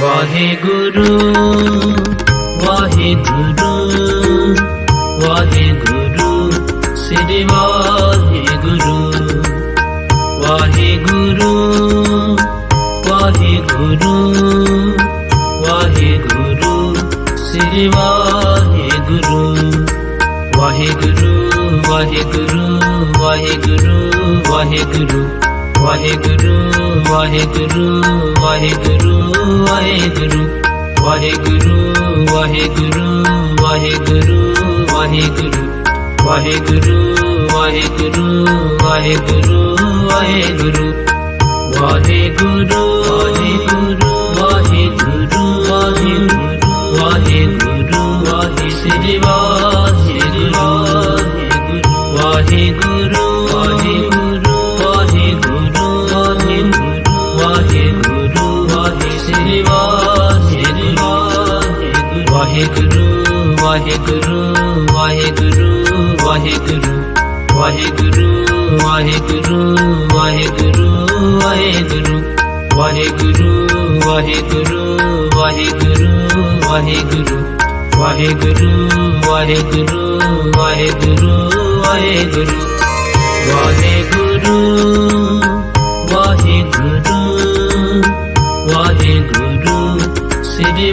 Waheguru Waheguru Waheguru, Sri Waheguru. Waheguru Waheguru Waheguru, Sri Waheguru. Waheguru Waheguru Waheguru Waheguru Waheguru. Waheguru Waheguru Waheguru. Waheguru Waheguru Waheguru Waheguru. Waheguru Waheguru Waheguru Waheguru. Waheguru Waheguru Waheguru Waheguru. Waheguru ਵਾਹਿ Sri Waheguru Waheguru Waheguru Waheguru Waheguru Waheguru Waheguru Waheguru Waheguru Waheguru Waheguru Waheguru Waheguru Waheguru Waheguru Waheguru Waheguru Waheguru Waheguru Waheguru Waheguru Waheguru Sri